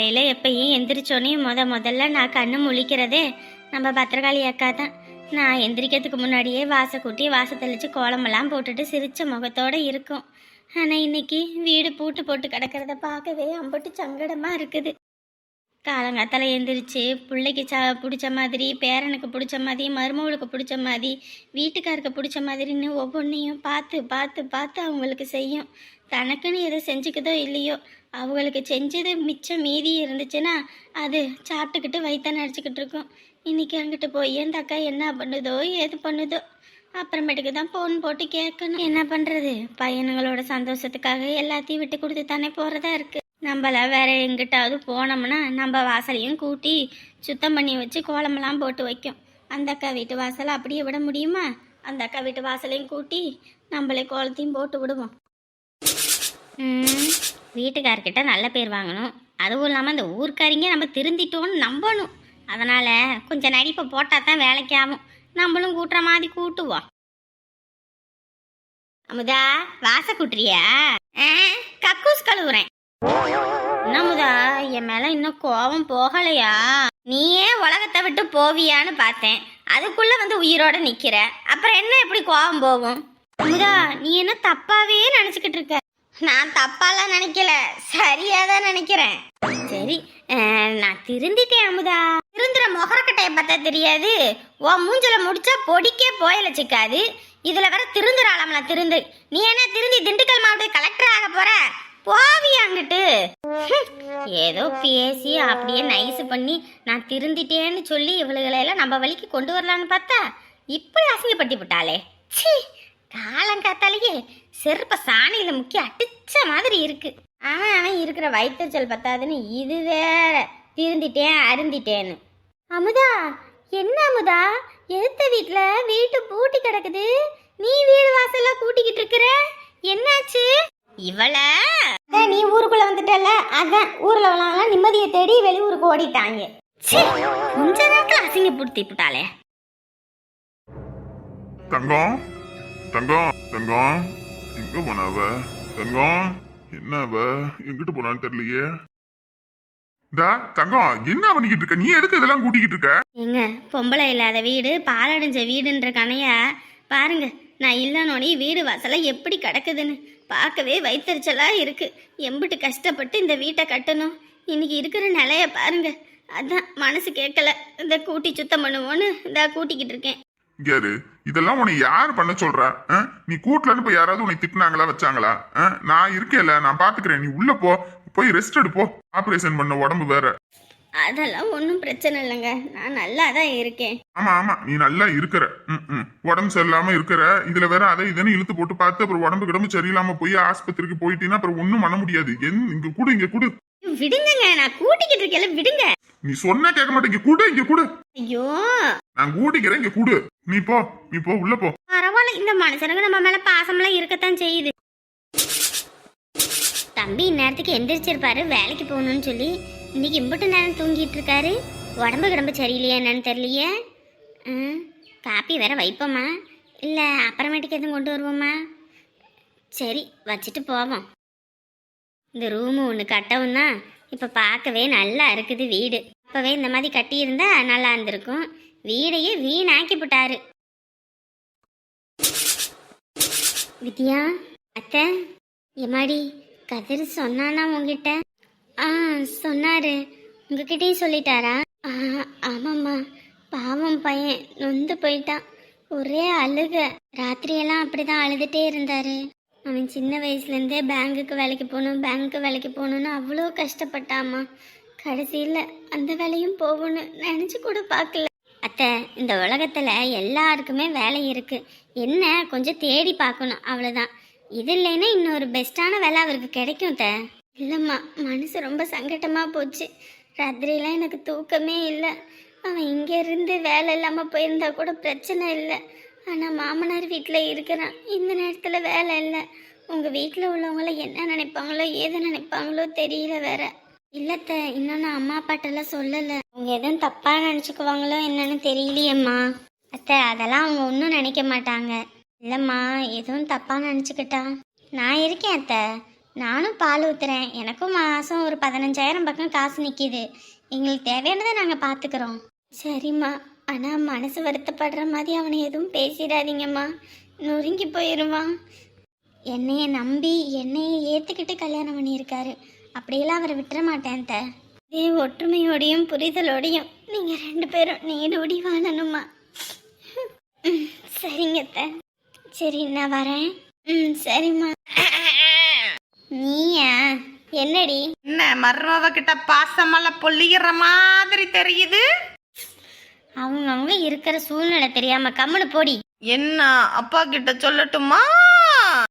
காலையில் எப்பயும் எந்திரிச்சோன்னே முத முதல்ல நான் கண்ணு முழிக்கிறதே நம்ம பத்திரகாளி அக்கா தான். நான் எந்திரிக்கிறதுக்கு முன்னாடியே வாசை கூட்டி வாசை தெளித்து கோலமெல்லாம் போட்டுட்டு சிரித்த முகத்தோடு இருக்கும். ஆனால் இன்னைக்கு வீடு பூட்டு போட்டு கிடக்கிறத பார்க்கவே அம்பட்டு சங்கடமாக இருக்குது. காலங்காத்தால எந்திரிச்சு பிள்ளைக்கு ச பிடிச்ச மாதிரி பேரனுக்கு பிடிச்ச மாதிரி மருமகளுக்கு பிடிச்ச மாதிரி வீட்டுக்காருக்கு பிடிச்ச மாதிரின்னு ஒவ்வொன்றையும் பார்த்து பார்த்து பார்த்து அவங்களுக்கு செய்யும். தனக்குன்னு எதை செஞ்சுக்குதோ இல்லையோ அவங்களுக்கு செஞ்சது மிச்சம் மீதி இருந்துச்சுன்னா அது சாப்பிட்டுக்கிட்டு வயிற்ற நினச்சிக்கிட்டு இருக்கும். இன்றைக்கி அங்கிட்டு போய் அந்த அக்கா என்ன பண்ணுதோ ஏது பண்ணுதோ? அப்புறமேட்டுக்கு தான் ஃபோன் போட்டு கேட்கணும். என்ன பண்ணுறது பையனுங்களோட சந்தோஷத்துக்காக எல்லாத்தையும் விட்டு கொடுத்து தானே போகிறதா இருக்குது நம்மள வேற எங்கிட்டாவது போனோம்னா நம்ம வாசலையும் கூட்டி சுத்தம் பண்ணி வச்சு கோலமெல்லாம் போட்டு வைக்கும். அந்த அக்கா வீட்டு வாசலை அப்படியே விட முடியுமா? அந்த அக்கா வீட்டு வாசலையும் கூட்டி நம்மளே கோலத்தையும் போட்டு விடுவோம். வீட்டுக்கார்கிட்ட நல்ல பேர் வாங்கணும். அதுவும் இல்லாமல் இந்த ஊர்க்காரிங்க நம்ம திருந்திட்டோன்னு நம்பணும். அதனால் கொஞ்சம் நடிப்பை போட்டால் தான் வேலைக்கு ஆகும். நம்மளும் கூட்டுற மாதிரி கூட்டுவோம். அமுதா வாச கூட்டுறியா? கக்கூஸ் கழுவுறேன். என்னமுதா என் மேல இன்னும் கோபம் போகலையா? நீயே உலகத்தை விட்டு போவியான்னு பார்த்தேன். அதுக்குள்ள வந்து உயிரோட நிக்கிற. அப்புறம் என்ன எப்படி கோபம் போகும்? அமுதா நீ என்ன தப்பாவே நினைச்சுக்கிட்டு இருக்க? நான் தப்பாலாம் நினைக்கல சரியா தான் நினைக்கிறேன். சரி நான் திருந்திட்டேன் அமுதா. திருந்துற முகரக்கட்டையை பார்த்தா தெரியாது. ஓ மூஞ்சல முடிச்சா பொடிக்கே போயல சிக்காது. இதுல வர திருந்துறாளாம் திருந்து. நீ என்ன திருந்தி திண்டுக்கல் மாவட்ட கலெக்டர் ஆக போற? போவி அங்கிட்டு. ஏதோ பேசி அப்படியே நைஸ் பண்ணி நான் திருந்திட்டேன்னு சொல்லி இவளுகளை எல்லாம் நம்ம வழிக்கு கொண்டு வரலான்னு பார்த்தா இப்படி அசிங்கப்பட்டு விட்டாளே ச்சீ. காலங்காத்தாலேயே செருப்ப சாணியில முக்கி அடிச்ச மாதிரி இருக்கு. அவன் அவன் இருக்கிற வயிற்றுச்சல் பத்தாதுன்னு இது வேற. திருந்திட்டேன் அருந்திட்டேன்னு. அமுதா என்ன அமுதா? எடுத்த வீட்டுல வீட்டு பூட்டி கிடக்குது. நீ வீடு வாசல்ல கூட்டிக்கிட்டு இருக்கிற? என்னாச்சு? இவள? நீ ஊருக்குள்ள வந்துட்டல அதான் ஊர்ல உள்ளவங்க நிம்மதியை தேடி வெளியூருக்கு ஓடிட்டாங்க. ச்சே, கொஞ்ச நேரத்துல அசிங்கப்படுத்தி விட்டாளே. தங்கம் தங்கம் தங்கம் எங்க போன தங்கம் என்னவ? எங்கிட்டு போனான்னு தெரியலையே. டா தங்கம் என்ன பண்ணிக்கிட்டு இருக்க? நீ எதுக்கு இதெல்லாம் கூட்டிக்கிட்டு இருக்க? ஏங்க பொம்பளை இல்லாத வீடு பாலடைஞ்ச வீடுன்ற கணைய. பாருங்க நான் இல்லைனோனே வீடு வாசல எப்படி கிடக்குதுன்னு. பார்க்கவே வைத்தறிச்சலா இருக்கு. எம்பிட்டு கஷ்டப்பட்டு இந்த வீட்டை கட்டணும். இன்னைக்கு இருக்கிற நிலைய பாருங்க. அதான் மனசு கேட்கல. இந்த கூட்டி சுத்தம் பண்ணுவோன்னு இந்த கூட்டிக்கிட்டு இருக்கேன். யாரு இதெல்லாம் உன்னை யார் பண்ண சொல்றா? நீ கூட்டலன்னு போய் யாராவது உன்னை திட்டினாங்களா வச்சாங்களா? நான் இருக்கேன்ல நான் பாத்துக்கிறேன். நீ உள்ள போ. போய் ரெஸ்ட் எடுப்போ ஆபரேஷன் பண்ண உடம்பு வேற. அதெல்லாம் ஒன்றும் பிரச்சனை இல்லைங்க. நான் நல்லா தான் இருக்கேன். ஆமா ஆமா. நீ நல்லா இருக்கிற. ம். உடம்பு சரியில்லாம இருக்கிற. இதுல வேற அதை இதன்னு இழுத்து போட்டு பார்த்து அப்புறம் உடம்பு கிடம்பு சரியில்லாம போய் ஆஸ்பத்திரிக்கு போயிட்டீங்கன்னா அப்புறம் ஒண்ணும் பண்ண முடியாது. என் இங்க கூட இங்க கூட. விடுங்கங்க நான் கூட்டிக்கிட்டு இருக்கேன்ல விடுங்க. நீ சொன்னா கேட்க மாட்டேங்க கூட இங்க கூட. ஐயோ. நான் கூட்டிக்கிறேன் இங்க கூடு. நீ போ நீ போ உள்ள போ. பரவாயில்ல இந்த மனுஷனுக்கு நம்ம மேல பாசமெல்லாம் இருக்கத்தான் செய்யுது. தம்பி இந்நேரத்துக்கு எந்திரிச்சிருப்பாரு வேலைக்கு போகணும்னு சொல்லி. இன்னைக்கு இம்பட்டு நேரம் தூங்கிட்டு இருக்காரு. உடம்பு கிடம்பு சரியில்லையா என்னன்னு தெரியலையே. காப்பி வேற வைப்போமா? இல்லை அப்புறமேட்டுக்கு எதுவும் கொண்டு வருவோமா? சரி வச்சுட்டு போவோம். இந்த ரூமு ஒன்று கட்டவும் தான் இப்போ பார்க்கவே நல்லா இருக்குது வீடு. அப்போவே இந்த மாதிரி கட்டியிருந்தா நல்லா இருந்திருக்கும். வீடையே வீணாக்கி விட்டாரு வித்யா அத்தை எம்மாடி கதிர் சொன்னானா உங்ககிட்ட ஆ சொன்னாரு. உங்ககிட்டயும் சொல்லிட்டாரா? ஆ ஆமாம்மா. பாவம் பையன். நொந்து போயிட்டான். ஒரே அழுக. ராத்திரியெல்லாம் அப்படிதான் அழுதுட்டே இருந்தாரு. அவன் சின்ன வயசுலேருந்தே பேங்குக்கு வேலைக்கு போகணும் பேங்க்கு வேலைக்கு போகணுன்னு அவ்வளோ கஷ்டப்பட்டாம்மா. கடைசியில் அந்த வேலையும் போகணும் நினச்சி கூட பார்க்கல. அத்தை இந்த உலகத்தில் எல்லாருக்குமே வேலை இருக்குது என்ன கொஞ்சம் தேடி பார்க்கணும் அவ்வளோதான் இது இல்லைன்னா இன்னொரு பெஸ்ட்டான வேலை அவருக்கு கிடைக்கும் த இல்லைம்மா மனசு ரொம்ப சங்கட்டமாக போச்சு. ராத்திரியெலாம் எனக்கு தூக்கமே இல்லை. அவன் இங்கே இருந்து வேலை இல்லாமல் போயிருந்தா கூட பிரச்சனை இல்லை. ஆனால் மாமனார் வீட்டில் இருக்கிறான். இந்த நேரத்தில் வேலை இல்லை. உங்கள் வீட்டில் உள்ளவங்கள என்ன நினைப்பாங்களோ ஏது நினைப்பாங்களோ தெரியல வேற. இல்லத்த இன்னும் நான் அம்மா அப்பாட்டெல்லாம் சொல்லலை. அவங்க எதுவும் தப்பாக நினச்சிக்குவாங்களோ என்னன்னு தெரியலையேம்மா. அத்தை அதெல்லாம் அவங்க ஒன்றும் நினைக்க மாட்டாங்க. இல்லைம்மா எதுவும் தப்பாக நினச்சிக்கிட்டா? நான் இருக்கேன் அத்தை. நானும் பால் ஊத்துறேன். எனக்கும் மாதம் ஒரு பதினஞ்சாயிரம் பக்கம் காசு நிற்கிது எங்களுக்கு தேவையானதை நாங்கள் பார்த்துக்குறோம் சரிம்மா. ஆனால் மனசு வருத்தப்படுற மாதிரி அவனை எதுவும் பேசிடாதீங்கம்மா. நொறுங்கி போயிடுவான் என்னைய நம்பி என்னைய ஏற்றுக்கிட்டு கல்யாணம் பண்ணியிருக்காரு. அப்படியெல்லாம் அவரை விட்டுற மாட்டேன் த இதே ஒற்றுமையோடையும் புரிதலோடையும் நீங்கள் ரெண்டு பேரும் நீடோடி வாழணுமா சரிங்க த சரி நான் வரேன். ம் சரிம்மா. நீயா? என்னடி? என்ன மருமவ கிட்ட பாசமெல்லாம் பொல்லிக்கிற மாதிரி தெரியுது? அவங்கவுங்க இருக்கிற சூழ்நிலை தெரியாம கம்முனு போடி. என்ன அப்பா கிட்ட சொல்லட்டுமா?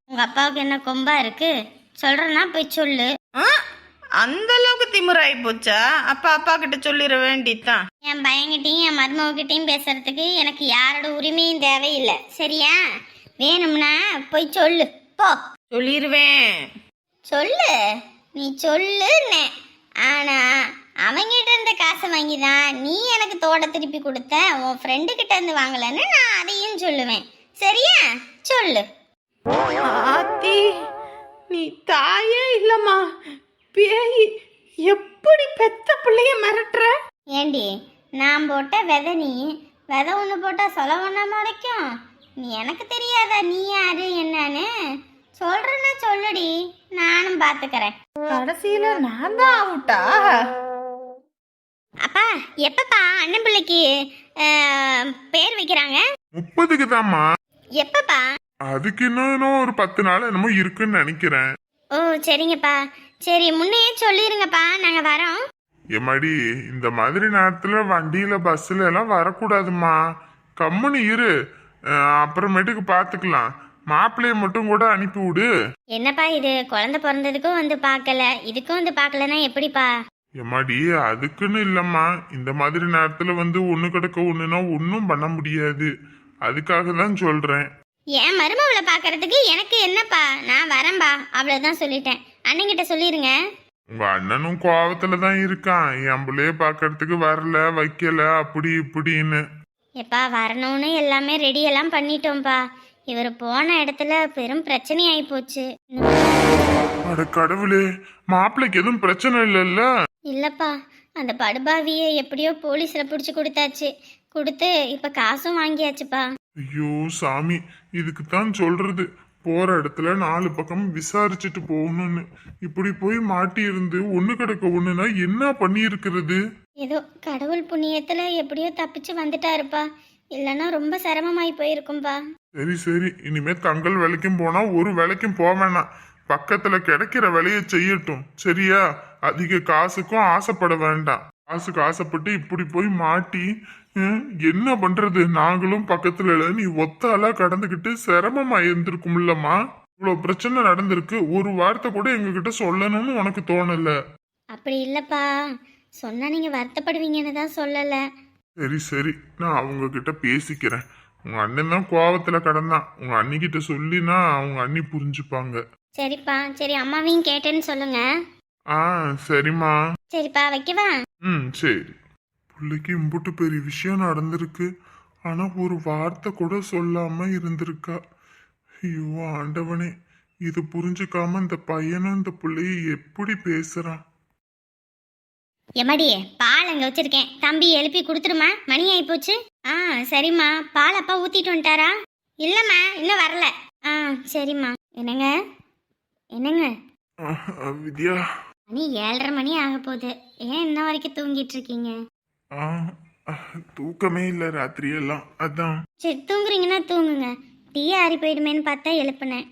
உங்க அப்பாவுக்கு என்ன கொம்பா இருக்கு? சொல்றேன்னா போய் சொல்லு. ஆ? அந்த அளவுக்கு திமிராயி போச்சா? அப்பா அப்பா கிட்ட சொல்லிட வேண்டித்தான். என் பையன்கிட்டயும் என் மருமகிட்டையும் பேசுறதுக்கு எனக்கு யாரோட உரிமையும் தேவையில்லை. சரியா? வேணும்னா போய் சொல்லு. போ. சொல்லிடுவேன் சொல்லு. நீ சொல்லுன்னே. ஆனா அவங்கிட்ட இருந்த காசை வாங்கி தான் நீ எனக்கு தோட திருப்பி கொடுத்த உன் ஃப்ரெண்டு கிட்ட இருந்து வாங்கலன்னு நான் அதையும் சொல்லுவேன். சரியா? சொல்லு. ஆத்தி நீ தாயே இல்லம்மா. பேய் எப்படி பெத்த பிள்ளைய மிரட்டுற? ஏண்டி நான் போட்ட விதை நீ விதை ஒன்று போட்டால் சொல்ல ஒன்றா முளைக்கும்? நீ எனக்கு தெரியாதா நீ யாரு என்னன்னு? சொல்றேன்னா சொல்லுடி. நானும் பார்த்துக்கிறேன் கடைசியில நான் தான் அவுட்டா எப்பப்பா அண்ணன் பிள்ளைக்கு பேர் வைக்கிறாங்க? முப்பதுக்கு தாம்மா எப்பப்பா? அதுக்கு இன்னும் ஒரு பத்து நாள் என்னமோ இருக்குன்னு நினைக்கிறேன். ஓ சரிங்கப்பா. சரி முன்னையே சொல்லிருங்கப்பா. நாங்கள் வரோம். எம்மாடி இந்த மாதிரி நேரத்துல வண்டியில பஸ்ல எல்லாம் வரக்கூடாதும்மா. கம்முன்னு இரு. அப்புறமேட்டுக்கு பாத்துக்கலாம். மாப்பிள்ளைய மட்டும் கூட அனுப்பி விடு என்னப்பா இது? குழந்தை பிறந்ததுக்கும் வந்து பார்க்கல. இதுக்கும் வந்து பார்க்கலன்னா எப்படிப்பா? எம்மாடி அதுக்குன்னு இல்லம்மா. இந்த மாதிரி நேரத்துல வந்து ஒண்ணு கிடக்க ஒண்ணுனா ஒன்றும் பண்ண முடியாது. அதுக்காக தான் சொல்றேன். என் மருமவளை பார்க்கறதுக்கு எனக்கு என்னப்பா? நான் வரேன்பா. அவ்வளோதான் சொல்லிட்டேன். அண்ணன்கிட்ட சொல்லிருங்க. உங்க அண்ணனும் கோவத்துல தான் இருக்கான். என் பிள்ளைய பாக்கறதுக்கு வரல வைக்கல அப்படி இப்படின்னு. எப்பா வரணும்னு எல்லாமே ரெடி எல்லாம் பண்ணிட்டோம்ப்பா இவர் போன இடத்துல பெரும் பிரச்சனை ஆகி போச்சு. அட கடவுளே மாப்பிள்ளைக்கு எதுவும் பிரச்சனை இல்லைல்ல? இல்லப்பா அந்த படுபாவியை எப்படியோ போலீஸில் பிடிச்சி கொடுத்தாச்சு. கொடுத்து இப்போ காசும் வாங்கியாச்சுப்பா. ஐயோ சாமி இதுக்கு தான் சொல்றது. போற இடத்துல நாலு பக்கம் விசாரிச்சுட்டு போகணும்னு. இப்படி போய் மாட்டி இருந்து ஒண்ணு கிடக்க ஒண்ணுனா என்ன பண்ணி இருக்கிறது ஏதோ கடவுள் புண்ணியத்தில் எப்படியோ தப்பிச்சு வந்துட்டாருப்பா. இல்லைன்னா ரொம்ப சிரமமாயி போயிருக்கும்பா. சரி சரி இனிமே தங்கள் வேலைக்கும் போனா ஒரு வேலைக்கும் போக வேணாம். பக்கத்துல கிடைக்கிற வேலையை செய்யட்டும். சரியா? அதிக காசுக்கும் ஆசைப்பட வேண்டாம். காசுக்கு ஆசைப்பட்டு இப்படி போய் மாட்டி என்ன பண்றது? நாங்களும் பக்கத்துல இல்ல. நீ ஒத்தாலா கடந்துகிட்டு சிரமமா இருந்திருக்கும்லம்மா. இவ்வளவு பிரச்சனை நடந்திருக்கு. ஒரு வார்த்தை கூட எங்ககிட்ட சொல்லணும்னு உனக்கு தோணல. அப்படி இல்லைப்பா. சொன்னால் நீங்கள் வருத்தப்படுவீங்கன்னு தான் சொல்லலை. சரி சரி. நான் அவங்க கிட்ட பேசிக்கிறேன். உங்க அண்ணன் தான் கோவத்துல கடந்தான். உங்க அண்ணிக்கிட்ட சொல்லினா அவங்க அண்ணி புரிஞ்சுப்பாங்க. சரிப்பா. சரி அம்மாவையும் கேட்டேன்னு சொல்லுங்க. ஆ சரிம்மா. சரிப்பா வைக்கவா? ம் சரி. பிள்ளைக்கு இம்புட்டு பெரிய விஷயம் நடந்திருக்கு. ஆனா ஒரு வார்த்தை கூட சொல்லாம இருந்திருக்கா. ஐயோ ஆண்டவனே இது புரிஞ்சுக்காம இந்த பையனும் இந்த பிள்ளைய எப்படி பேசுறான்? எம்மாடி பால் அங்கே வச்சிருக்கேன். தம்பி எழுப்பி கொடுத்துருமா? மணி ஆகி போச்சு ஆ சரிம்மா. பால் அப்பா ஊத்திட்டு வந்துட்டாரா? இல்லைம்மா இன்னும் வரல. ஆ சரிம்மா. என்னங்க? என்னங்க? வித்யா. மணி ஏழரை மணி ஆக போகுது. ஏன் இன்ன வரைக்கும் தூங்கிட்டு இருக்கீங்க? ஆ தூக்கமே இல்லை ராத்திரி எல்லாம் அதான். சரி தூங்குறீங்கன்னா தூங்குங்க. டீ ஆறி போயிடுமேன்னு பார்த்தா எழுப்புனேன்.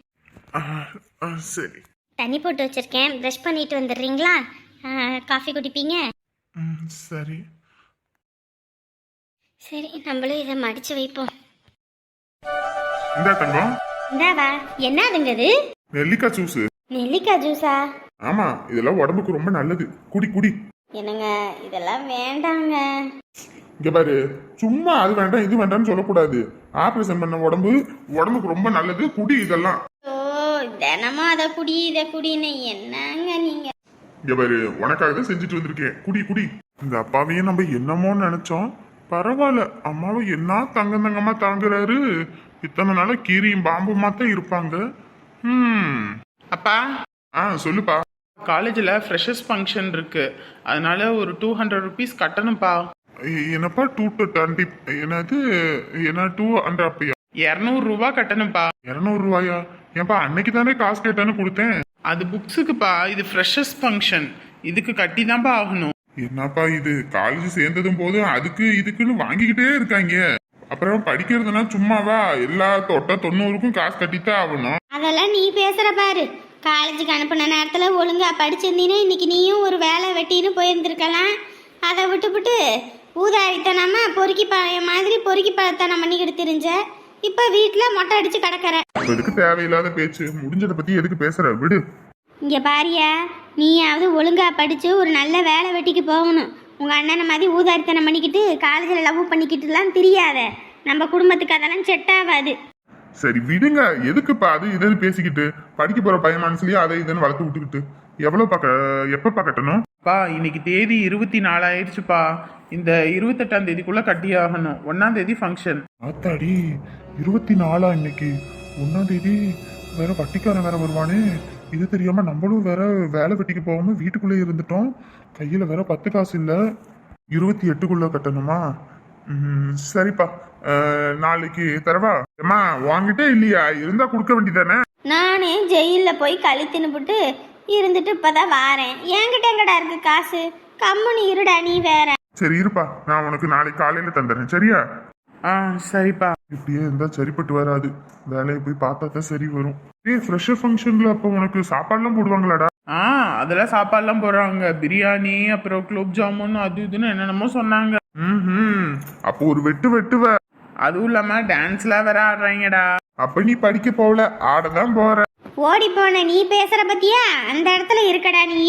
சரி. தண்ணி போட்டு வச்சிருக்கேன். ப்ரஷ் பண்ணிட்டு வந்துடுறீங்களா? ஆ, காஃபி குடிப்பீங்க? ம் சரி. சரி நம்மளும் இதை மடிச்சு வைப்போம். இந்த தங்கம். இந்தாவா என்னதுங்க இது? நெல்லிக்காய் ஜூஸ். நெல்லிக்காய் ஜூஸா? ஆமா இதெல்லாம் உடம்புக்கு ரொம்ப நல்லது. குடி குடி. என்னங்க இதெல்லாம் வேண்டாங்க. இங்க பாரு சும்மா அது வேண்டாம் இது வேண்டாம்னு சொல்லக்கூடாது. ஆபரேஷன் பண்ண உடம்பு உடம்புக்கு ரொம்ப நல்லது குடி இதெல்லாம். ஓ தினமும் அதை குடி இதை குடின்னு என்னங்க நீங்க? இங்க பாரு உனக்காக தான் செஞ்சுட்டு வந்திருக்கேன். குடி குடி. இந்த அப்பாவையும் நம்ம என்னமோ நினைச்சோம். பரவாயில்ல அம்மாவை என்ன தங்க தங்கமா தாங்குறாரு? இத்தனை நாள கீரியும் பாம்புமா தான் இருப்பாங்க. ம் அப்பா ஆ சொல்லுப்பா. காலேஜில் ஃப்ரெஷர்ஸ் ஃபங்க்ஷன் இருக்கு. அதனால ஒரு டூ ஹண்ட்ரட் ருபீஸ் கட்டணும்ப்பா. என்னப்பா டூ டுவெண்ட்டி என்னது என்ன டூ ஹண்ட்ரட் அப்படியா? இரநூறுவா கட்டணும்ப்பா. இரநூறு ரூபாயா? ஏன்பா அன்னைக்கு தானே காசு கேட்டான்னு கொடுத்தேன். அது புக்ஸுக்குப்பா இது ஃப்ரெஷர்ஸ் ஃபங்க்ஷன் இதுக்கு கட்டி தான்ப்பா ஆகணும். என்னப்பா இது? காலேஜ் சேர்ந்ததும் போதும் அதுக்கு இதுக்குன்னு வாங்கிக்கிட்டே இருக்காங்க. அப்புறம் படிக்கிறதுனா சும்மாவா? எல்லா தொட்ட தொண்ணூறுக்கும் காசு கட்டித்தான் ஆகணும். அதெல்லாம் நீ பேசுற பாரு. காலேஜுக்கு அனுப்பின நேரத்துல ஒழுங்கா படிச்சிருந்தீன்னா இன்னைக்கு நீயும் ஒரு வேலை வெட்டின்னு போயிருந்திருக்கலாம். அதை விட்டுவிட்டு ஊதாரித்தனமா பொறுக்கி பழைய மாதிரி பொறுக்கி பழத்தனம் பண்ணிக்கிட்டு தெரிஞ்ச. இப்ப வீட்டுல மொட்டை அடிச்சு கிடக்குற. எதுக்கு தேவையில்லாத பேச்சு? முடிஞ்சதை பத்தி எதுக்கு பேசுற? விடு. இங்க பாரியா நீயாவது ஒழுங்கா படிச்சு ஒரு நல்ல வேலை வெட்டிக்கு போகணும். உங்க அண்ணனை மாதிரி ஊதாரித்தனம் பண்ணிக்கிட்டு காலேஜில் லவ் பண்ணிக்கிட்டுலாம் தெரியாத. நம்ம குடும்பத்துக்கு அதெல்லாம் செட் ஆகாது. சரி விடுங்க. எதுக்குப்பா அது இதுன்னு பேசிக்கிட்டு? படிக்க போற பையன் மனசுலயே அதை இதுன்னு வளர்த்து விட்டுக்கிட்டு. எவ்வளவு பாக்க எப்பப்பா கட்டணும்? பா இன்னைக்கு தேதி இருபத்தி நாலாயிருச்சுப்பா இந்த இருபத்தெட்டாம் தேதிக்குள்ள கட்டி ஆகணும். ஒன்னாம் தேதி ஃபங்க்ஷன் ஆத்தாடி இருபத்தி நாலா இன்னைக்கு? ஒன்னாம் தேதி வேற வட்டிக்காரன் வேற வருவானே. இது தெரியாம நம்மளும் வேற வேலை வெட்டிக்கு போகாம வீட்டுக்குள்ளே இருந்துட்டோம். கையில வேற பத்து காசு இல்ல. இருபத்தி எட்டுக்குள்ள கட்டணுமா? சரிப்பா. நாளைக்கு தரவா? ஏம்மா வாங்கிட்டே இல்லையா? இருந்தா கொடுக்க வேண்டியதானே? நானே ஜெயிலில் போய் களி தின்னுபுட்டு இருந்துட்டு இப்பதான் வாரேன். என்கிட்ட எங்கடா இருக்கு காசு? கம்முனு இருடா நீ வேற. சரி இருப்பா. நான் உனக்கு நாளைக்கு காலையில தந்துடுறேன் சரியா? ஆ சரிப்பா. இப்படியே இருந்தா சரிப்பட்டு வராது. வேலையை போய் பார்த்தா தான் சரி வரும். ஏய் ஃப்ரெஷர் ஃபங்க்ஷன்ல அப்போ உனக்கு சாப்பாடுலாம் போடுவாங்களாடா? ஆ அதெல்லாம் சாப்பாடுலாம் போடுறாங்க. பிரியாணி அப்புறம் குலோப் ஜாமுன் அது இதுன்னு என்னென்னமோ சொன்னாங்க. ம் அப்போ ஒரு வெட்டு வெட்டுவ. அதுவும் இல்லாம டான்ஸ்லாம் வேற ஆடுறாங்கடா. அப்ப நீ படிக்க போகல ஆடதான் போற. ஓடி போன நீ பேசுற பத்தியா? அந்த இடத்துல இருக்கடா நீ.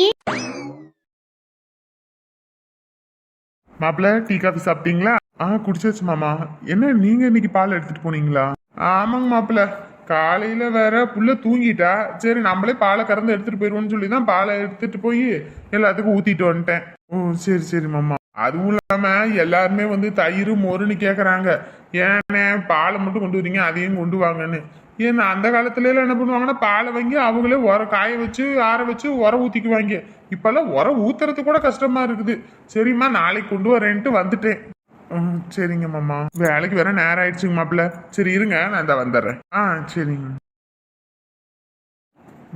மாப்பிள்ள டீ காஃபி சாப்பிட்டீங்களா? ஆ குடிச்சாச்சு மாமா. என்ன நீங்க இன்னைக்கு பால் எடுத்துட்டு போனீங்களா? ஆமாங்க மாப்பிள்ள காலையில வேற புள்ள தூங்கிட்டா. சரி நம்மளே பாலை கறந்து எடுத்துட்டு போயிருவோம்னு சொல்லி தான் பாலை எடுத்துட்டு போய் எல்லாத்துக்கும் ஊத்திட்டு வந்துட்டேன். ஓ சரி சரி மாமா. அதுவும் இல்லாம எல்லாருமே வந்து தயிர் மோருன்னு கேட்குறாங்க ஏன்னே பாலை மட்டும் கொண்டு வரீங்க அதையும் கொண்டு வாங்கன்னு. ஏன்னா அந்த காலத்துல எல்லாம் என்ன பண்ணுவாங்கன்னா பாலை வாங்கி அவங்களே உர காய வச்சு ஆற வச்சு உர ஊத்திக்குவாங்க. இப்பெல்லாம் உர ஊத்துறது கூட கஷ்டமா இருக்குது. சரிம்மா நாளைக்கு கொண்டு வரேன்ட்டு வந்துட்டேன். ம், சரிங்க மாமா. வேலைக்கு வேற நேரம் ஆயிடுச்சுங்க மாப்பிள்ள. சரி இருங்க நான் இந்த வந்துடுறேன். ஆ சரிங்க.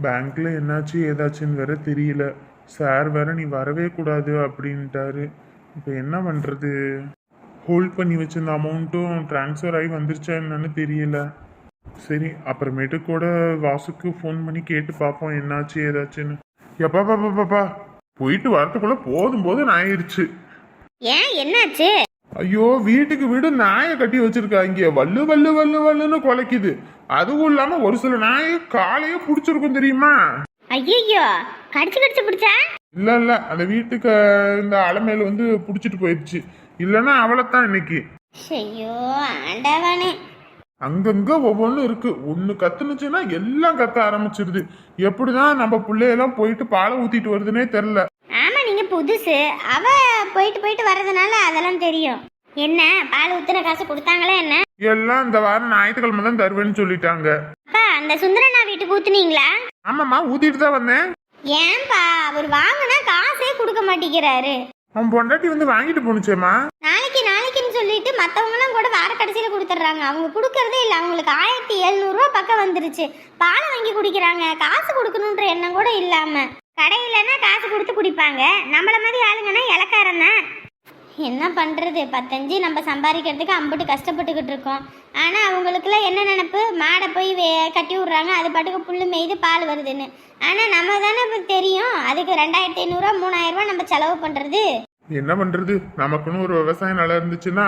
பேங்க்ல என்னாச்சு ஏதாச்சுன்னு வேற தெரியல. சார் வேற நீ வரவே கூடாது அப்படின்ட்டாரு. இப்போ என்ன பண்றது? ஹோல்ட் பண்ணி வச்சிருந்த அமௌண்ட்டும் ட்ரான்ஸ்ஃபர் ஆகி வந்துருச்சா என்னன்னு தெரியல. சரி அப்புறமேட்டு கூட வாசுக்கு ஃபோன் பண்ணி கேட்டு பார்ப்போம் என்னாச்சு ஏதாச்சுன்னு. எப்பா பாப்பா பாப்பா போயிட்டு வரத்துக்குள்ள போதும் போதும் ஆயிடுச்சு ஏன்? என்னாச்சு? ஐயோ வீட்டுக்கு வீடு நாயை கட்டி வச்சிருக்காங்க வல்லு வல்லு வல்லு வல்லுன்னு குலைக்குது. அதுவும் இல்லாம ஒரு சில நாயை காலையே புடிச்சிருக்கும் தெரியுமா? ஐயோ கடிச்சு கடிச்சு பிடிச்சா? இல்ல இல்ல. அந்த வீட்டுக்கு இந்த அலமேல வந்து புடிச்சிட்டு போயிடுச்சு இல்லைன்னா அவளைத்தான் இன்னைக்கு. ஐயோ ஆண்டவனே. அங்கங்க ஒவ்வொன்றும் இருக்கு. ஒன்று கத்துனுச்சுன்னா எல்லாம் கத்த ஆரம்பிச்சிருது. எப்படிதான் நம்ம பிள்ளையெல்லாம் போயிட்டு பாலை ஊத்திட்டு வருதுன்னே தெரில ஆமா நீங்க புதுசு. அவ போயிட்டு போயிட்டு வர்றதுனால அதெல்லாம் தெரியும். என்ன பால் ஊத்துன காசு கொடுத்தாங்களா என்ன? எல்லாம் இந்த வாரம் ஞாயிற்றுக்கிழமை தான் தருவேன்னு சொல்லிட்டாங்க. அப்பா அந்த சுந்தரண்ணா வீட்டுக்கு ஊத்துனீங்களா? ஆமாம்மா ஊத்திட்டு தான் வந்தேன். ஏன்பா அவர் வாங்கினா காசே கொடுக்க மாட்டேங்கிறாரு. அவன் பொண்டாட்டி வந்து வாங்கிட்டு போனுச்சேம்மா நாளைக்கு நாளைக்குன்னு சொல்லிட்டு மற்றவங்களாம் கூட வார கடைசியில் கொடுத்துட்றாங்க. அவங்க கொடுக்கறதே இல்லை அவங்களுக்கு ஆயிரத்தி எழுநூறுவா பக்கம் வந்துருச்சு. பாலை வாங்கி குடிக்கிறாங்க. காசு கொடுக்கணுன்ற எண்ணம் கூட இல்லாமல் கடையிலன்னா காசு கொடுத்து குடிப்பாங்க. நம்மள மாதிரி ஆளுங்கன்னா இலக்காரம் தான் என்ன பண்ணுறது பத்தஞ்சு நம்ம சம்பாதிக்கிறதுக்கு அம்புட்டு கஷ்டப்பட்டுக்கிட்டு இருக்கோம். ஆனால் அவங்களுக்குலாம் என்ன நினப்பு? மாடை போய் வே கட்டி விட்றாங்க. அது பாட்டுக்கு புல்லு மேய்து பால் வருதுன்னு. ஆனால் நம்ம தானே இப்போ தெரியும். அதுக்கு ரெண்டாயிரத்தி ஐநூறுரூவா மூணாயிரரூவா நம்ம செலவு பண்ணுறது என்ன பண்றது? நமக்குன்னு ஒரு விவசாயம் நல்லா இருந்துச்சுன்னா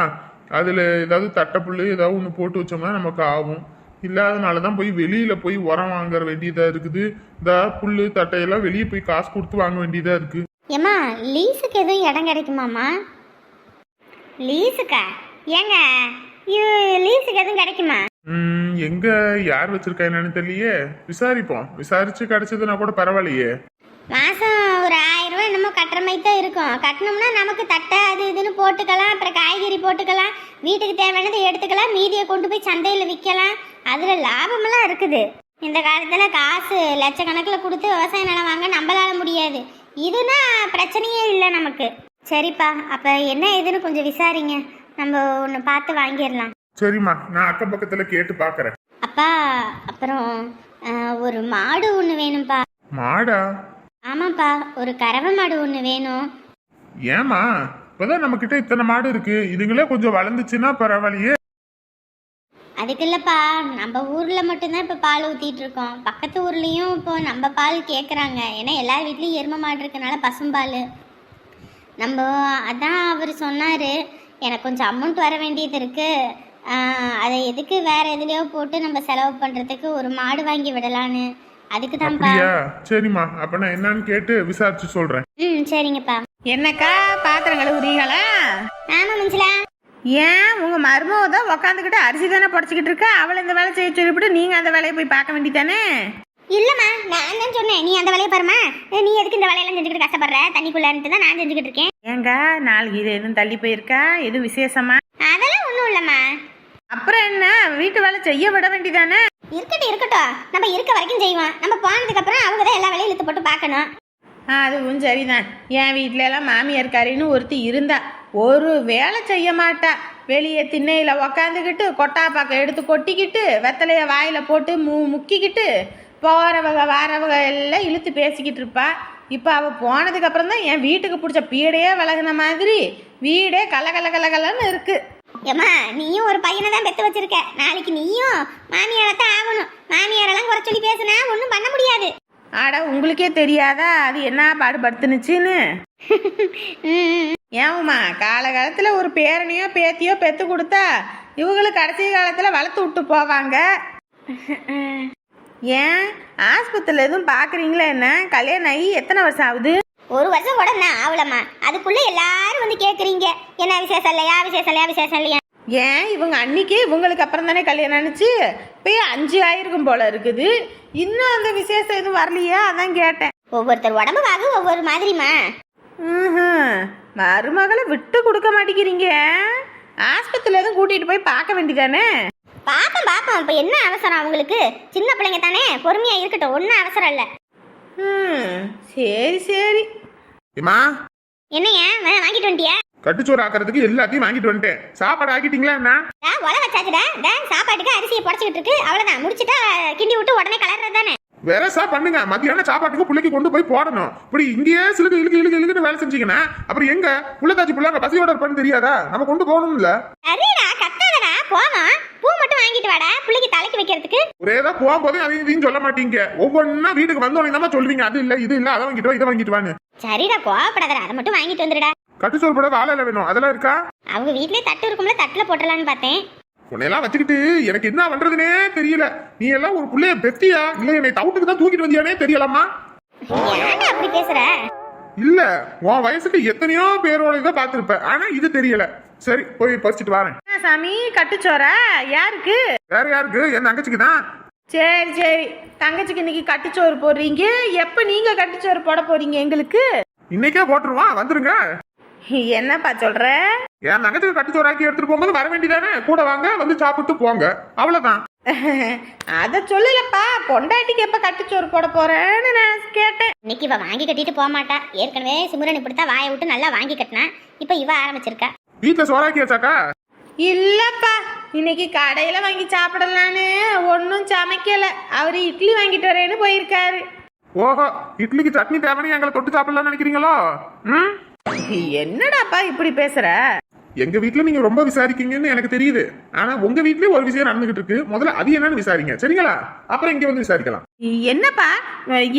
அதுல ஏதாவது தட்டைப்புல்லு ஏதாவது ஒன்று போட்டு வச்சோம்னா நமக்கு ஆகும். இல்லாதனால தான் போய் வெளியில போய் உரம் வாங்குற வேண்டியதா இருக்குது. இந்த புல்லு தட்டையெல்லாம் வெளியே போய் காசு கொடுத்து வாங்க வேண்டியதா இருக்கு. ஏம்மா லீஸுக்கு எதுவும் இடம் கிடைக்குமாம்மா? லீஸுக்கா? ஏங்க இது லீஸுக்கு எதுவும் கிடைக்குமா? ம், எங்க யார் வச்சிருக்கா என்னன்னு தெரியலையே. விசாரிப்போம். விசாரிச்சு கிடைச்சதுன்னா கூட பரவாயில்லையே. மாதம் ஒரு ஆயிரம் ரூபாய் என்னமோ கட்டுற மாதிரி தான் இருக்கும். கட்டினோம்னா நமக்கு தட்டை அது இதுன்னு போட்டுக்கலாம். அப்புறம் காய்கறி போட்டுக்கலாம். வீட்டுக்கு தேவையானதை எடுத்துக்கலாம். மீதியை கொண்டு போய் சந்தையில் விற்கலாம். அதில் லாபமெல்லாம் இருக்குது. இந்த காலத்துல காசு லட்சக்கணக்கில் கொடுத்து விவசாய நிலம் வாங்க நம்மளால முடியாது. இதுனா பிரச்சனையே இல்லை நமக்கு. சரிப்பா அப்ப என்ன ஏதுன்னு கொஞ்சம் விசாரிங்க. நம்ம ஒன்று பார்த்து வாங்கிடலாம். சரிம்மா நான் அக்கம் பக்கத்துல கேட்டு பாக்குறேன் அப்பா அப்புறம் அஹ், ஒரு மாடு ஒன்று வேணும்ப்பா. மாடா? ஆமாப்பா ஒரு கறவை மாடு ஒன்று வேணும். ஏமா இப்பதான் நம்ம கிட்ட இத்தனை மாடு இருக்கு. இதுங்களே கொஞ்சம் வளர்ந்துச்சுன்னா பரவாயில்லையே. அதுக்கு இல்லைப்பா நம்ம ஊரில் மட்டும்தான் இப்போ பால் ஊற்றிட்டு இருக்கோம். பக்கத்து ஊர்லேயும் இப்போ நம்ம பால் கேட்குறாங்க ஏன்னா எல்லார் வீட்லேயும் எருமை மாடு இருக்கனால பசும்பால் நம்ம அதான் அவர் சொன்னார் எனக்கு கொஞ்சம் அமௌண்ட் வர வேண்டியது இருக்குது அதை எதுக்கு வேறு எதுலேயோ போட்டு நம்ம செலவு பண்ணுறதுக்கு ஒரு மாடு வாங்கி விடலான்னு. அதுக்கு தான்ப்பா அப்படியா? சரிம்மா. அப்ப நான் என்னன்னு கேட்டு விசாரிச்சு சொல்றேன். ம் சரிங்கப்பா. என்னக்கா பாத்திரம் கழுவுறீங்களா? ஆமாம் மஞ்சளா. ஏன்? உங்க மருமக தான் உக்காந்துக்கிட்டு அரிசி தானே புடச்சிக்கிட்டு இருக்கா? அவளை இந்த வேலை செய்ய சொல்லிவிட்டு நீங்க அந்த வேலையை போய் பார்க்க வேண்டியதானே இல்லைம்மா நான் தான் சொன்னேன். நீ அந்த வேலையை பாருமா நீ எதுக்கு இந்த வேலையெல்லாம் செஞ்சுக்கிட்டு கஷ்டப்படுற? தண்ணிக்குள்ளன்ட்டு தான் நான் செஞ்சுக்கிட்டு இருக்கேன். ஏங்க நாளைக்கு இது எதுவும் தள்ளி போயிருக்கா? எதுவும் விசேஷமா? அதெல்லாம் ஒன்றும் இல்லைம்மா. அப்புறம் என்ன? வீட்டு வேலை செய்ய விட வேண்டியதானே? இருக்கட்டும் இருக்கட்டும். நம்ம இருக்க வரைக்கும் செய்வோம். நம்ம போனதுக்கு அப்புறம் அவங்க தான் எல்லா வேலையும் இழுத்து போட்டு பார்க்கணும். அதுவும் சரிதான். என் வீட்ல எல்லாம் மாமியார் காரின்னு ஒருத்தி இருந்தா. ஒரு வேலை செய்ய மாட்டா. வெளியே திண்ணையில உக்காந்துக்கிட்டு கொட்டா பாக்க எடுத்து கொட்டிக்கிட்டு வெத்தலைய வாயில போட்டு மு முக்கிக்கிட்டு போறவங்க வாரவங்க எல்லாம் இழுத்து பேசிக்கிட்டு இருப்பா. இப்போ அவ போனதுக்கு அப்புறம் தான் என் வீட்டுக்கு பிடிச்ச பீடையே விலகுன மாதிரி. வீடே கல கல கல கலன்னு இருக்கு. ஏம்மா நீயும் ஒரு பையனை தான் பெத்து வச்சிருக்க. நாளைக்கு நீயும் மாமியாரை தான் ஆகணும். மாமியாரெல்லாம் குறை சொல்லி பேசுனா ஒன்றும் பண்ண முடியாது. ஆட உங்களுக்கே தெரியாதா? அது என்ன பாடுபடுத்துனுச்சுன்னு? ம், ஏம்மா காலகாலத்துல ஒரு பேரனையோ பேத்தியோ பெத்து கொடுத்தா இவங்களுக்கு கடைசி காலத்துல வளர்த்து விட்டு போவாங்க. ஏன்? ஆஸ்பத்திரியில் எதுவும் பார்க்குறீங்களா என்ன? கல்யாணம் ஆகி எத்தனை வருஷம் ஆகுது? ஒரு வருஷம் கூட நான் ஆகலம்மா. அதுக்குள்ள எல்லாரும் வந்து கேட்குறீங்க. என்ன விசேஷம் இல்லையா? விசேஷம் இல்லையா? விசேஷம் இல்லையா? ஏன்? இவங்க அன்னைக்கு இவங்களுக்கு அப்புறம் தானே கல்யாணம் ஆனிச்சு இப்போ அஞ்சு ஆயிருக்கும் போல இருக்குது. இன்னும் அந்த விசேஷம் எதுவும் வரலையா? அதான் கேட்டேன். ஒவ்வொருத்தர் உடம்பு வாகு ஒவ்வொரு மாதிரிம்மா. ம்ஹும். மருமகளை விட்டு கொடுக்க மாட்டேங்கிறீங்க. ஆஸ்பத்திரியில் எதுவும் கூட்டிகிட்டு போய் பார்க்க வேண்டியதானே? பாப்போம் பாப்போம். இப்போ என்ன அவசரம் அவங்களுக்கு? சின்ன பிள்ளைங்க தானே? பொறுமையா இருக்கட்டும். ஒன்றும் அவசரம் இல்லை. ம் சரி சரி. ஏமா என்னைய? வாங்கிட்டு வந்துட்டியா? கட்டுச்சோறு ஆக்கிறதுக்கு எல்லாத்தையும் வாங்கிட்டு வந்துட்டேன். சாப்பாடு ஆக்கிட்டீங்களா என்ன? டா, உல வச்சாச்சுடா. சாப்பாட்டுக்கு அரிசியை புடச்சிக்கிட்டு இருக்கு. அவ்வளவுதான். முடிச்சிட்டா கிண்டி விட்டு உடனே கலர்றது தானே. வெரசா பண்ணுங்க. மத்தியான சாப்பாட்டுக்கு பிள்ளைக்கு கொண்டு போய் போடணும். இப்படி இங்கேயே சிலுக்கு இழுக்கு இழுக்கு இழுக்குன்னு வேலை செஞ்சீங்கன்னா அப்புறம் எங்க? புள்ளத்தாச்சி பிள்ளைங்க பசியோட இருப்பான்னு தெரியாதா? நம்ம கொண்டு போகணும்ல. சரிடா கத்தாதடா. போவோம் பூ மட்டும் வாங்கிட்டு வாடா. பிள்ளைக்கு தலைக்கு வைக்கிறதுக்கு. ஒரேதான் போகும்போதே அதையும் இதையும் சொல்ல மாட்டீங்க. ஒவ்வொன்னா வீட்டுக்கு வந்தோடனே தான் சொல்லுவீங்க. அது இல்ல இது இல்ல அதை வாங்கிட்டு வா இதை வாங்கிட்டு வான்னு. சரிடா கோவப்படாதடா. அதை மட்டும் வாங்கிட்டு வந்துடுடா. கட்டுச்சோறு போட வாழை வேணும். அதெல்லாம் இருக்கா? அவங்க வீட்லயே தட்டு இருக்கும்ல தட்டுல போட்டுடலான்னு பார்த்தேன். உன்னையெல்லாம் வச்சுக்கிட்டு எனக்கு என்ன பண்றதுனே தெரியல. நீ எல்லாம் ஒரு புள்ளைய பெத்தியா? இல்ல என்னை தவுட்டுக்கு தான் தூக்கிட்டு வந்தியானே தெரியலாமா? ஏன்டா அப்படி பேசுற? இல்ல உன் வயசுக்கு எத்தனையோ பேரோட இதை பார்த்திருப்ப. ஆனா இது தெரியல. சரி போய் பறிச்சிட்டு வரேன். சாமி கட்டுச்சோரா யாருக்கு? வேற யாருக்கு? என் தங்கச்சிக்கு தான். சரி சரி. தங்கச்சிக்கு இன்னைக்கு கட்டுச்சோறு போடுறீங்க. எப்போ நீங்க கட்டுச்சோறு போட போறீங்க எங்களுக்கு? இன்னைக்கே போட்டுருவான் வந்துருங்க. என்னப்பா சொல்ற? என் தங்கச்சிக்கு கட்டுச்சோறாக்கி எடுத்துட்டு போகும்போது வர வேண்டியதானே? கூட வாங்க வந்து சாப்பிட்டு போங்க. அவ்வளவுதான். அத சொல்லலப்பா. பொண்டாட்டிக்கு எப்ப கட்டுச்சோறு போட போறேன்னு நான் கேட்டேன். இன்னைக்கு இவ வாங்கி கட்டிட்டு போக மாட்டா. ஏற்கனவே சிமுரன் இப்படித்தான் வாயை விட்டு நல்லா வாங்கி கட்டினா இப்ப இவ ஆரம்பிச்சிருக்கா. வீட்டுல சோறாக்கியாச்சாக்கா இல்லப்பா. இன்னைக்கு கடையில வாங்கி சாப்பிடலான்னு ஒன்றும் சமைக்கல. அவரு இட்லி வாங்கிட்டு வரேன்னு போயிருக்காரு. ஓஹோ இட்லிக்கு சட்னி தேவைன்னு எங்களை தொட்டு சாப்பிடலாம்னு நினைக்கிறீங்களோ? ம்? என்னடாப்பா இப்படி பேசுற? எங்க வீட்ல நீங்க ரொம்ப விசாரிக்கீங்கன்னு எனக்கு தெரியுது. ஆனா உங்க வீட்லயும் ஒரு விஷயம் நடந்துகிட்டு இருக்கு. முதல்ல அது என்னன்னு விசாரிங்க. சரிங்களா? அப்புறம் இங்க வந்து விசாரிக்கலாம். என்னப்பா?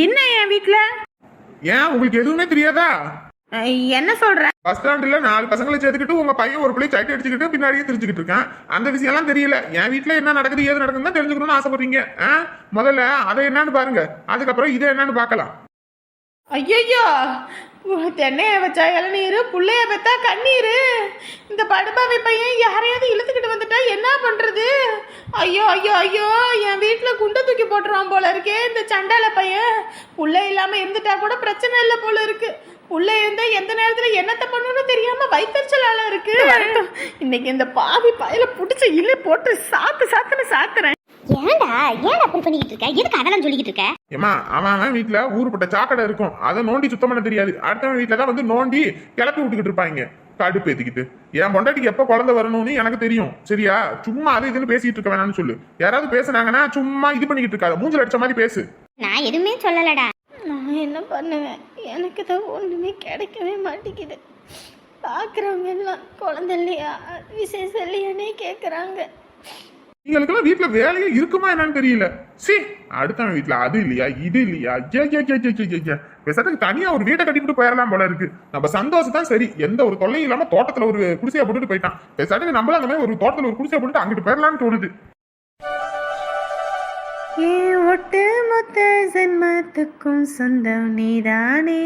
என்ன என் வீட்ல? ஏன்? உங்களுக்கு எதுவுமே தெரியாதா? என்ன சொல்ற? பஸ் ஸ்டாண்ட்ல நாலு பசங்களை சேர்த்துக்கிட்டு உங்க பையன் ஒரு பிள்ளை சைட்டை அடிச்சுக்கிட்டு பின்னாடியே தெரிஞ்சுக்கிட்டு இருக்கான். அந்த விஷயம் எல்லாம் தெரியல. என் வீட்ல என்ன நடக்குது ஏது நடக்குதுன்னு தான் தெரிஞ்சுக்கணும்னு ஆசைப்படுறீங்க? முதல்ல அதை என்னன்னு பாருங்க. அதுக்கப்புறம் இதை என்னன்னு பார்க்கலாம். ஐயோ தென்னைய வச்சா இளநீர் புள்ளைய பெத்தா கண்ணீர். இந்த படுபாவை பையன் யாரையாவது இழுத்துக்கிட்டு வந்துட்டா என்ன பண்றது? ஐயோ ஐயோ ஐயோ என் வீட்டுல குண்டை தூக்கி போட்டுருவான் போல இருக்கே இந்த சண்டால பையன். புள்ள இல்லாம இருந்துட்டா கூட பிரச்சனை இல்லை போல இருக்கு. புள்ள இருந்தா எந்த நேரத்துல என்னத்த பண்ணணும்னு தெரியாம வைத்தறிச்சலால இருக்கு. இன்னைக்கு இந்த பாவி பயல புடிச்ச இலை போட்டு சாத்து சாத்துன்னு சாத்துறேன். ஏன்டா? ஏன் அப்படி பண்ணிக்கிட்டு இருக்க? எதுக்கு அதெல்லாம் சொல்லிக்கிட்டு இருக்க? ஏமா அவன் அவன் வீட்டுல ஊருப்பட்ட சாக்கடை இருக்கும். அதை நோண்டி சுத்தம் பண்ண தெரியாது. அடுத்தவன் வீட்டுல தான் வந்து நோண்டி கிளப்பி விட்டுக்கிட்டு இருப்பாங்க. கடுப்பு ஏத்திக்கிட்டு. என் பொண்டாட்டிக்கு எப்ப குழந்தை வரணும்னு எனக்கு தெரியும். சரியா? சும்மா அது இதுன்னு பேசிட்டு இருக்க வேணாம்னு சொல்லு. யாராவது பேசுனாங்கன்னா சும்மா இது பண்ணிக்கிட்டு இருக்காத. மூஞ்சல் அடிச்ச மாதிரி பேசு. நான் எதுவுமே சொல்லலடா. நான் என்ன பண்ணுவேன்? எனக்கு தான் ஒன்றுமே கிடைக்கவே மாட்டேங்குது. பார்க்குறவங்க எல்லாம் குழந்தை இல்லையா? விசேஷம் இல்லையானே கேட்குறாங்க எங்களுக்கெல்லாம் வீட்டுல வேலையே இருக்குமா என்னன்னு தெரியல. சி அடுத்தவன் வீட்டுல அது இல்லையா இது இல்லையா ஐயா, தனியா ஒரு வீட்டை கட்டிட்டு போயிடலாம் போல இருக்கு. நம்ம சந்தோஷம் தான் சரி. எந்த ஒரு தொல்லையும் இல்லாம தோட்டத்துல ஒரு குடிசையா போட்டுட்டு போயிட்டான். பேசாட்டுக்கு நம்மளும் அந்த மாதிரி ஒரு தோட்டத்துல ஒரு குடிசையா போட்டுட்டு அங்கிட்டு போயிடலாம்னு தோணுது. ஏ ஒட்டு மொத்த ஜென்மத்துக்கும் சொந்தம் நீதானே?